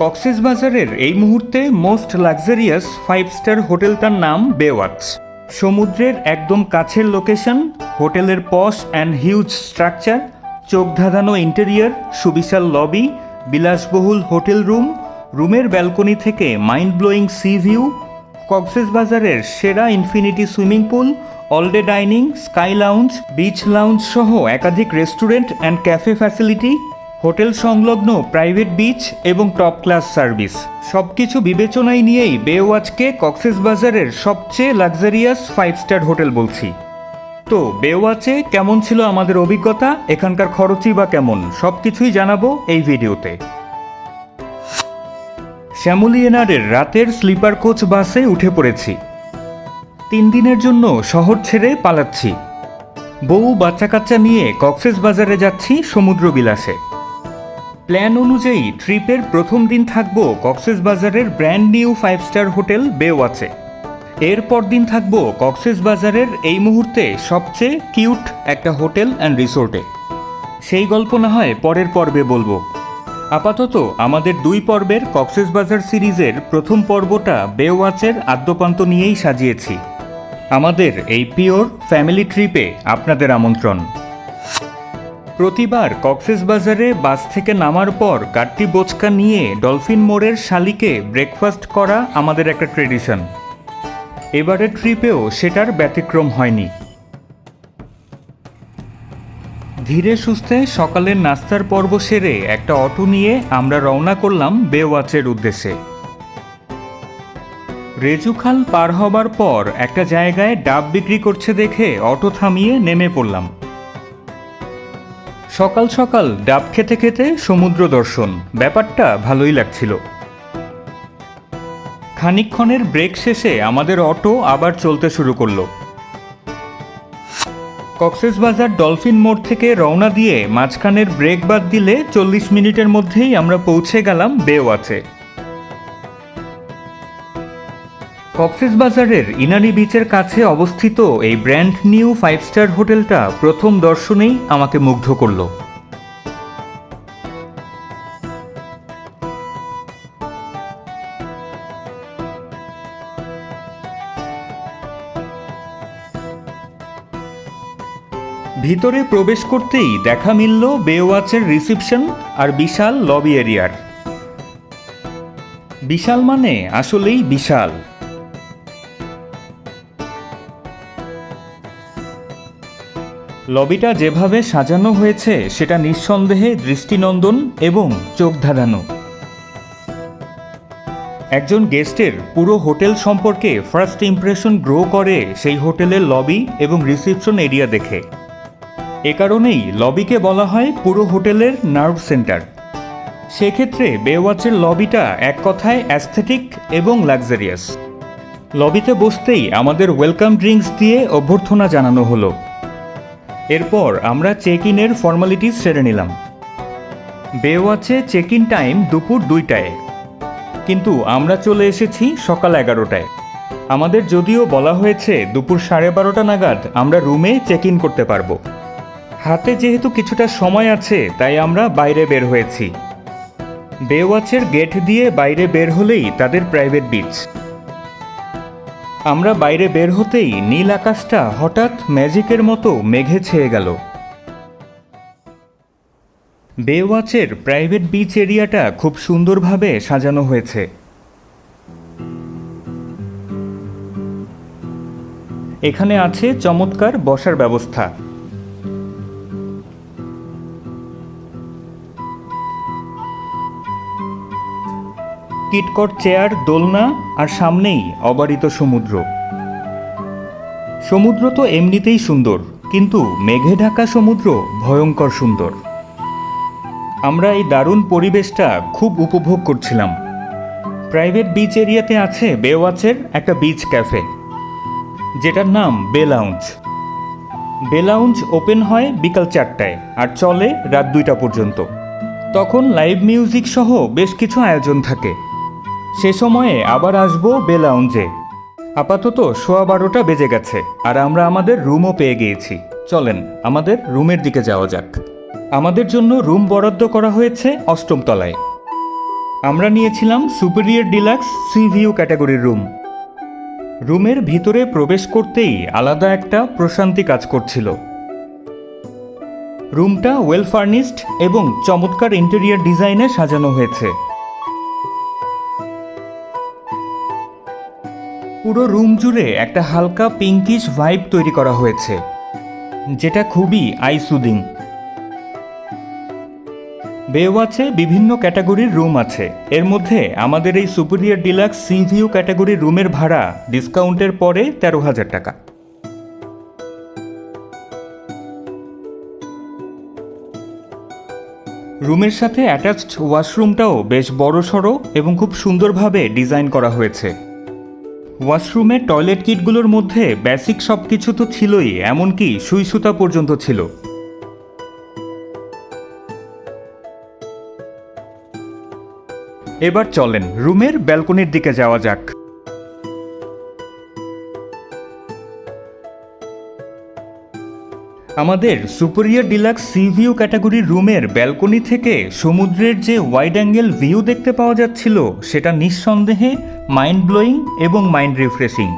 কক্সেস বাজারের এই মুহূর্তে মোস্ট লাক্সারিয়াস ফাইভ স্টার হোটেলটার নাম বেওয়াটস সমুদ্রের একদম কাছের লোকেশন, হোটেলের পশ অ্যান্ড হিউজ স্ট্রাকচার চোখ ধাঁধানো ইন্টেরিয়র সুবিশাল লবি বিলাসবহুল হোটেল রুম, রুমের ব্যালকনি থেকে mind blowing sea view Cox's বাজারের সেরা infinity swimming pool all day dining sky lounge beach lounge সহ একাধিক restaurant and cafe facility hotel সংলগ্ন প্রাইভেট বিচ এবং টপ ক্লাস সার্ভিস। সব কিছু বিবেচনায় নিয়েই বেওয়াজকে কক্সেস বাজারের সবচেয়ে লাক্সারিয়াস ফাইভ স্টার হোটেল বলছি। তো বেওয়াচে কেমন ছিল আমাদের অভিজ্ঞতা? এখানকার খরচই বা কেমন? সব কিছুই জানাব এই ভিডিওতে। শ্যামলী এনারের রাতের স্লিপার কোচ বাসে উঠে পড়েছি। তিন দিনের জন্য শহর ছেড়ে পালাচ্ছি। বউ বাচ্চা কাচ্চা নিয়ে কক্সেস বাজারে যাচ্ছি সমুদ্র বিলাসে প্ল্যান অনুযায়ী ট্রিপের প্রথম দিন থাকব কক্সেস বাজারের brand new five star hotel বেওয়াচে। এরপর দিন থাকব কক্সেস বাজারের এই মুহূর্তে সবচেয়ে কিউট একটা হোটেল অ্যান্ড রিসোর্টে। সেই গল্প না হয় পরের পর্বে বলব। আপাতত আমাদের দুই পর্বের কক্সেস বাজার সিরিজের প্রথম পর্বটা বেওয়াচের আদ্যপান্ত নিয়েই সাজিয়েছি। আমাদের এই পিওর ফ্যামিলি ট্রিপে আপনাদের আমন্ত্রণ। প্রতিবার কক্সেস বাজারে বাস থেকে নামার পর গাট্টি বোচকা নিয়ে ডলফিন মোড়ের শালিকে ব্রেকফাস্ট করা আমাদের একটা ট্রেডিশন। এবারের ট্রিপেও সেটার ব্যতিক্রম হয়নি। ধীরে সুস্থে সকালের নাস্তার পর্ব সেরে একটা অটো নিয়ে আমরা রওনা করলাম বেওয়াচের উদ্দেশ্যে। রেজুখাল পার হবার পর একটা জায়গায় ডাব বিক্রি করছে দেখে অটো থামিয়ে নেমে পড়লাম। সকাল সকাল ডাব খেতে খেতে সমুদ্র দর্শন। ব্যাপারটা ভালোই লাগছিল। খানিকক্ষণের ব্রেক শেষে আমাদের অটো আবার চলতে শুরু করল। কক্সেসবাজার ডলফিন মোড় থেকে রওনা দিয়ে মাঝখানের ব্রেক বাদ দিলে চল্লিশ মিনিটের মধ্যেই আমরা পৌঁছে গেলাম বেওয়াচে। কক্সেসবাজারের ইনানি বিচের কাছে অবস্থিত এই ব্র্যান্ড নিউ ফাইভ স্টার হোটেলটা প্রথম দর্শনেই আমাকে মুগ্ধ করল। ভিতরে প্রবেশ করতেই দেখা মিলল বেওয়াচের রিসিপশন আর বিশাল লবি এরিয়ার। বিশাল মানে আসলেই বিশাল। লবিটা যেভাবে সাজানো হয়েছে, সেটা নিঃসন্দেহে দৃষ্টিনন্দন এবং চোখ ধাঁধানো একজন গেস্টের পুরো হোটেল সম্পর্কে ফার্স্ট ইমপ্রেশন গ্রো করে সেই হোটেলের লবি এবং রিসিপশন এরিয়া দেখে। এ কারণেই লবিকে বলা হয় পুরো হোটেলের নার্ভ সেন্টার সেক্ষেত্রে বেওয়াচের লবিটা এক কথায় অ্যাস্থেটিক এবং লাক্সারিয়াস লবিতে বসতেই আমাদের ওয়েলকাম ড্রিঙ্কস দিয়ে অভ্যর্থনা জানানো হলো। এরপর আমরা চেক ইনের ফর্মালিটিস সেরে নিলাম। বেওয়াচে চেক ইন টাইম দুপুর দুইটায়। কিন্তু আমরা চলে এসেছি সকাল এগারোটায়। আমাদের যদিও বলা হয়েছে দুপুর সাড়ে বারোটা নাগাদ আমরা রুমে চেক ইন করতে পারব। হাতে যেহেতু কিছুটা সময় আছে, তাই আমরা বাইরে বের হয়েছি। বেওয়াচের গেট দিয়ে বাইরে বের হলেই তাদের প্রাইভেট বিচ আমরা বাইরে বের হতেই নীল আকাশটা হঠাৎ ম্যাজিকের মতো মেঘে ছেয়ে গেল। বেওয়াচের প্রাইভেট বিচ এরিয়াটা খুব সুন্দরভাবে সাজানো হয়েছে। এখানে আছে চমৎকার বসার ব্যবস্থা। কিটকট চেয়ার, দোলনা আর সামনেই অবারিত সমুদ্র। সমুদ্র তো এমনিতেই সুন্দর, কিন্তু মেঘে ঢাকা সমুদ্র ভয়ঙ্কর সুন্দর। আমরা এই দারুণ পরিবেশটা খুব উপভোগ করছিলাম। প্রাইভেট বিচ এরিয়াতে আছে বেওয়াচের একটা বিচ ক্যাফে, যেটার নাম বে লাউঞ্জ। বে লাউঞ্জ ওপেন হয় বিকাল চারটায় আর চলে রাত দুইটা পর্যন্ত। তখন লাইভ মিউজিক সহ বেশ কিছু আয়োজন থাকে। সে সময়ে আবার আসব বেলাউঞ্জে। আপাতত সোয়া বারোটা বেজে গেছে, আর আমরা আমাদের রুমও পেয়ে গিয়েছি। চলেন, আমাদের রুমের দিকে যাওয়া যাক। আমাদের জন্য রুম বরাদ্দ করা হয়েছে অষ্টম তলায়। আমরা নিয়েছিলাম সুপিরিয়র ডিলাক্স সি ভিউ ক্যাটাগরির রুম। রুমের ভিতরে প্রবেশ করতেই আলাদা একটা প্রশান্তি কাজ করছিল। রুমটা ওয়েল ফার্নিশড এবং চমৎকার ইন্টেরিয়ার ডিজাইনে সাজানো হয়েছে। পুরো রুম জুড়ে একটা হালকা পিঙ্কিশ ভাইব তৈরি করা হয়েছে, যেটা খুবই আই সুদিং বেওয়াচে বিভিন্ন ক্যাটাগরির রুম আছে। এর মধ্যে আমাদের এই সুপিরিয়র ডিলাক্স সি ভিউ ক্যাটাগরির রুমের ভাড়া ডিসকাউন্টের পরে তেরো হাজার টাকা। রুমের সাথে অ্যাটাচড ওয়াশরুমটাও বেশ বড়সড় এবং খুব সুন্দরভাবে ডিজাইন করা হয়েছে। ওয়াশরুমের টয়লেট কিটগুলোর মধ্যে বেসিক সব কিছু তো ছিলই, এমনকি সুই সুতা পর্যন্ত ছিল। এবার চলেন রুমের ব্যালকনির দিকে যাওয়া যাক। আমাদের সুপিরিয়র ডিলাক্স সি ভিউ ক্যাটাগরির রুমের ব্যালকনি থেকে সমুদ্রের যে ওয়াইড অ্যাঙ্গেল ভিউ দেখতে পাওয়া যাচ্ছিল, সেটা নিঃসন্দেহে মাইন্ড ব্লোয়িং এবং মাইন্ড রিফ্রেশিং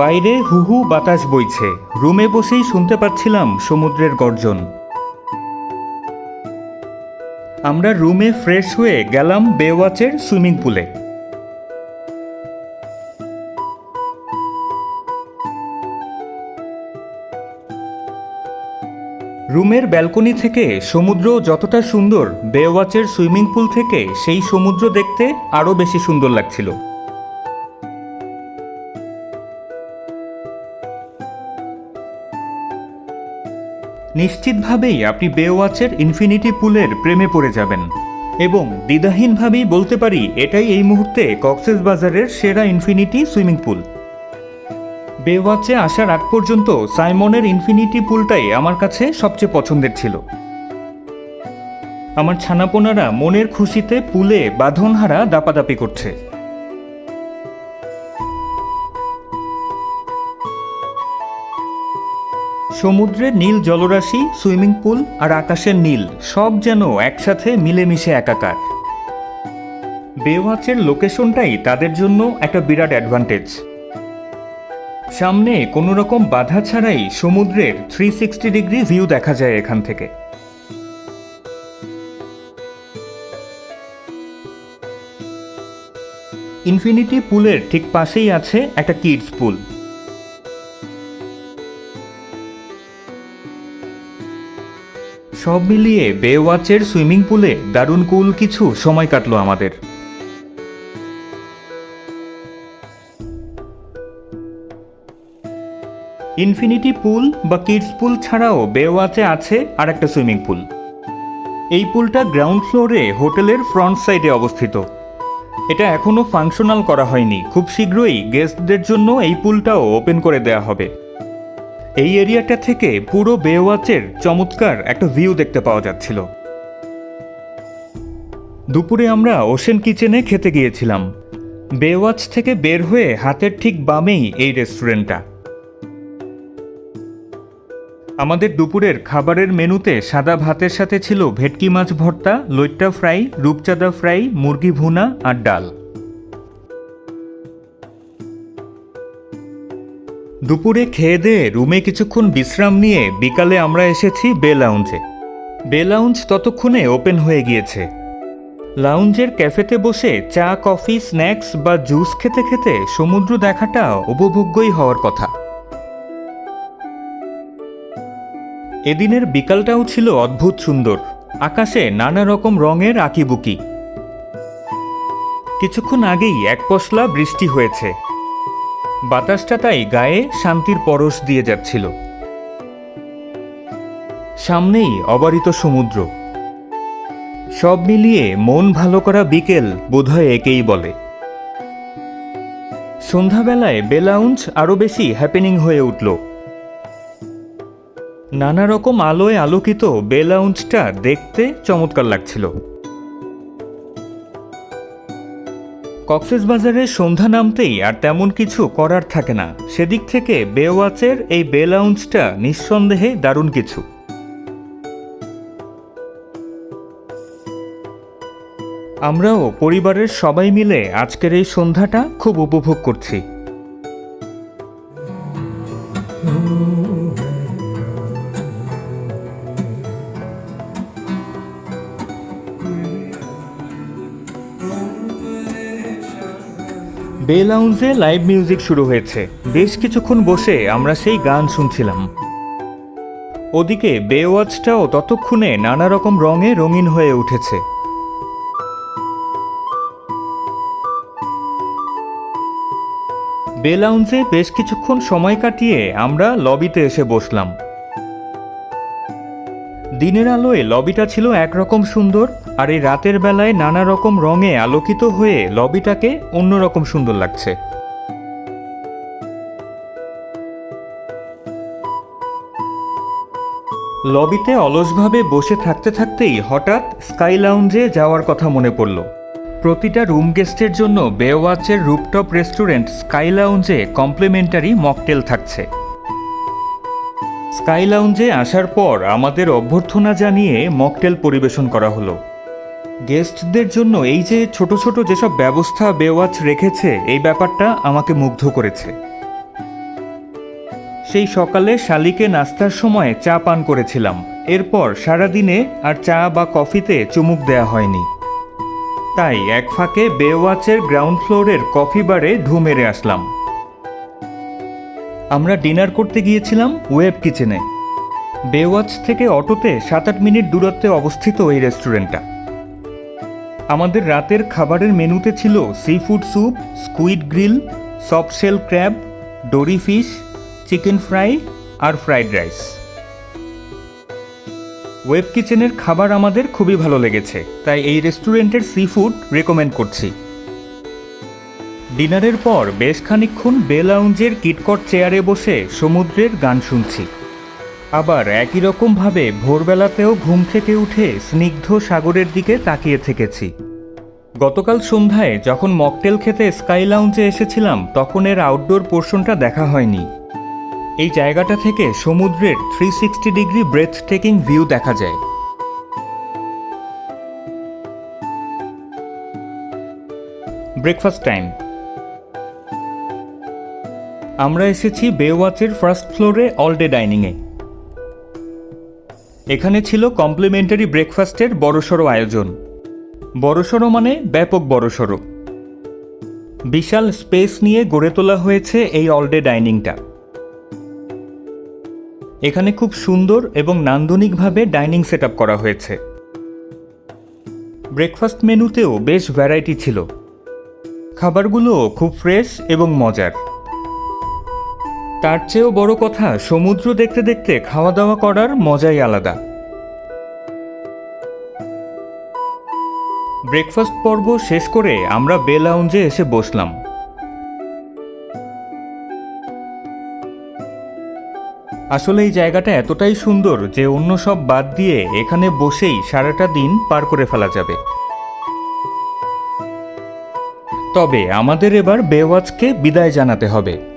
বাইরে হুহু বাতাস বইছে, রুমে বসেই শুনতে পাচ্ছিলাম সমুদ্রের গর্জন। আমরা রুমে ফ্রেশ হয়ে গেলাম বেওয়াচের সুইমিং পুলে রুমের ব্যালকনি থেকে সমুদ্র যতটা সুন্দর, বেওয়াচের সুইমিং পুল থেকে সেই সমুদ্র দেখতে আরও বেশি সুন্দর লাগছিল। নিশ্চিতভাবেই আপনি বেওয়াচের ইনফিনিটি পুলের প্রেমে পড়ে যাবেন এবং দ্বিধাহীনভাবেই বলতে পারি এটাই এই মুহূর্তে কক্সেস বাজারের সেরা ইনফিনিটি সুইমিং পুল। বেওয়াচে আসার আগ পর্যন্ত সাইমনের ইনফিনিটি পুলটাই আমার কাছে সবচেয়ে পছন্দের ছিল। আমার ছানাপোনারা মনের খুশিতে পুলে বাঁধনহারা দাপাদাপি করছে। সমুদ্রের নীল জলরাশি, সুইমিং পুল আর আকাশের নীল সব যেন একসাথে মিলেমিশে একাকার। বেওয়াচের লোকেশনটাই তাদের জন্য একটা বিরাট অ্যাডভান্টেজ। সামনে কোনো রকম বাধা ছাড়াই সমুদ্রের থ্রি সিক্সটি ডিগ্রি ভিউ দেখা যায় এখান থেকে। ইনফিনিটি পুলের ঠিক পাশেই আছে একটা কিডস পুল সব মিলিয়ে বেওয়াচের সুইমিং পুলে দারুণ কুল কিছু সময় কাটলো আমাদের। ইনফিনিটি পুল বা কিডস পুল ছাড়াও বেওয়াচে আছে আর একটা সুইমিং পুল। এই পুলটা গ্রাউন্ড ফ্লোরে হোটেলের ফ্রন্ট সাইডে অবস্থিত। এটা এখনও ফাংশনাল করা হয়নি। খুব শীঘ্রই গেস্টদের জন্য এই পুলটাও ওপেন করে দেওয়া হবে। এই এরিয়াটা থেকে পুরো বেওয়াচের চমৎকার একটা ভিউ দেখতে পাওয়া যাচ্ছিল। দুপুরে আমরা ওশেন কিচেনে খেতে গিয়েছিলাম। বেওয়াচ থেকে বের হয়ে হাতের ঠিক বামেই এই রেস্টুরেন্টটা। আমাদের দুপুরের খাবারের মেনুতে সাদা ভাতের সাথে ছিল ভেটকি মাছ ভর্তা, লইট্টা ফ্রাই, রূপচাঁদা ফ্রাই, মুরগি ভুনা আর ডাল। দুপুরে খেয়ে দিয়ে রুমে কিছুক্ষণ বিশ্রাম নিয়ে বিকালে আমরা এসেছি বে লাউঞ্জে। বে লাউঞ্জ ততক্ষণে ওপেন হয়ে গিয়েছে। লাউঞ্জের ক্যাফেতে বসে চা, কফি, স্ন্যাক্স বা জুস খেতে খেতে সমুদ্র দেখাটা উপভোগ্যই হওয়ার কথা। এদিনের বিকালটাও ছিল অদ্ভুত সুন্দর। আকাশে নানা রকম রঙের আঁকিবুকি। কিছুক্ষণ আগেই এক পশলা বৃষ্টি হয়েছে। বাতাসটা তাই গায়ে শান্তির পরশ দিয়ে যাচ্ছিল। সামনেই অবারিত সমুদ্র। সব মিলিয়ে মন ভালো করা বিকেল বোধহয় একেই বলে। সন্ধ্যাবেলায় বেলাউঞ্জ আরও বেশি হ্যাপেনিং হয়ে উঠল। নানা রকম আলোয় আলোকিত বেলাউঞ্জটা দেখতে চমৎকার লাগছিল। কক্সেস বাজারে সন্ধ্যা নামতেই আর তেমন কিছু করার থাকে না। সেদিক থেকে বেওয়াচের এই বে লাউঞ্জটা নিঃসন্দেহে দারুণ কিছু। আমরাও পরিবারের সবাই মিলে আজকের এই সন্ধ্যাটা খুব উপভোগ করছি। বে লাউঞ্জে লাইভ মিউজিক শুরু হয়েছে। বেশ কিছুক্ষণ বসে আমরা সেই গান শুনছিলাম। ওদিকে বে ওয়াচটাও ততক্ষণে নানা রকম রঙে রঙিন হয়ে উঠেছে। বে লাউঞ্জে বেশ কিছুক্ষণ সময় কাটিয়ে আমরা লবিতে এসে বসলাম। দিনের আলোয় লবিটা ছিল একরকম সুন্দর আর এই রাতের বেলায় নানা রকম রঙে আলোকিত হয়ে লবিটাকে অন্যরকম সুন্দর লাগছে। লবিতে অলসভাবে বসে থাকতে থাকতেই হঠাৎ স্কাই লাউঞ্জে যাওয়ার কথা মনে পড়ল। প্রতিটা রুম গেস্টের জন্য বেওয়াচের রুপটপ রেস্টুরেন্ট স্কাই লাউঞ্জে কমপ্লিমেন্টারি মকটেল থাকছে। স্কাই লাউঞ্জে আসার পর আমাদের অভ্যর্থনা জানিয়ে মকটেল পরিবেশন করা হলো। গেস্টদের জন্য এই যে ছোট ছোট যেসব ব্যবস্থা বেওয়াচ রেখেছে, এই ব্যাপারটা আমাকে মুগ্ধ করেছে। সেই সকালে শালিকে নাস্তার সময় চা পান করেছিলাম। এরপর সারাদিনে আর চা বা কফিতে চুমুক দেয়া হয়নি। তাই এক ফাঁকে বেওয়াচের গ্রাউন্ড ফ্লোরের কফি বারে ঢু মেরে আসলাম। আমরা ডিনার করতে গিয়েছিলাম ওয়েব কিচেনে। বেওয়াচ থেকে অটোতে সাত আট মিনিট দূরত্বে অবস্থিত এই রেস্টুরেন্টটা। আমাদের রাতের খাবারের মেনুতে ছিল sea food soup squid grill soft shell crab dory fish chicken fry আর ফ্রাইড রাইস ওয়েব কিচেনের খাবার আমাদের খুবই ভালো লেগেছে, তাই এই রেস্টুরেন্টের সি ফুড রেকমেন্ড করছি ডিনারের পর বেশ খানিকক্ষণ বে লাউঞ্জের কিটকট চেয়ারে বসে সমুদ্রের গান শুনছি। আবার একই রকমভাবে ভোরবেলাতেও ঘুম থেকে উঠে স্নিগ্ধ সাগরের দিকে তাকিয়ে থেকেছি। গতকাল সন্ধ্যায় যখন মকটেল খেতে স্কাই লাউঞ্জে এসেছিলাম, তখন এর আউটডোর পোর্শনটা দেখা হয়নি। এই জায়গাটা থেকে সমুদ্রের three sixty degree breath taking view দেখা যায়। ব্রেকফাস্ট টাইম আমরা এসেছি বেওয়াচের ফার্স্ট ফ্লোরে অল ডে ডাইনিংয়ে এখানে ছিল কমপ্লিমেন্টারি ব্রেকফাস্টের বড়সড় আয়োজন। বড়সড় মানে ব্যাপক বড়সড়। বিশাল স্পেস নিয়ে গড়ে তোলা হয়েছে এই অল ডে ডাইনিংটা। এখানে খুব সুন্দর এবং নান্দনিকভাবে ডাইনিং সেট করা হয়েছে। ব্রেকফাস্ট মেনুতেও বেশ ভ্যারাইটি ছিল। খাবারগুলো খুব ফ্রেশ এবং মজার। তার চেয়েও বড় কথা, সমুদ্র দেখতে দেখতে খাওয়া দাওয়া করার মজাই আলাদা। ব্রেকফাস্ট পর্ব শেষ করে আমরা বে লাউঞ্জে এসে বসলাম। আসলে এই জায়গাটা এতটাই সুন্দর যে অন্য সব বাদ দিয়ে এখানে বসেই সারাটা দিন পার করে ফেলা যাবে। তবে আমাদের এবার বেওয়াজকে বিদায় জানাতে হবে।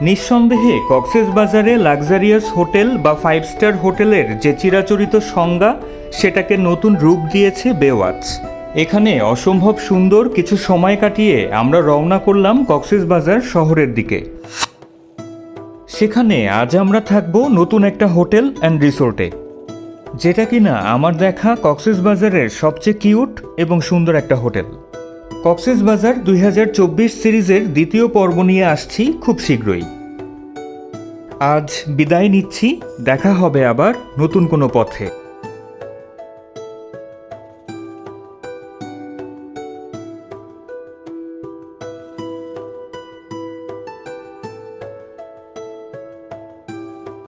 নিঃসন্দেহে কক্সেস বাজারে লাক্সারিয়াস হোটেল বা ফাইভ স্টার হোটেলের যে চিরাচরিত সংজ্ঞা, সেটাকে নতুন রূপ দিয়েছে বেওয়াচ এখানে অসম্ভব সুন্দর কিছু সময় কাটিয়ে আমরা রওনা করলাম কক্সেস বাজার শহরের দিকে। সেখানে আজ আমরা থাকব নতুন একটা হোটেল অ্যান্ড রিসোর্টে যেটা কিনা আমার দেখা কক্সেস বাজারের সবচেয়ে কিউট এবং সুন্দর একটা হোটেল। কক্সেস বাজার দুই হাজার চব্বিশ সিরিজের দ্বিতীয় পর্ব নিয়ে আসছি খুব শীঘ্রই। আজ বিদায় নিচ্ছি, দেখা হবে আবার নতুন কোনো পথে।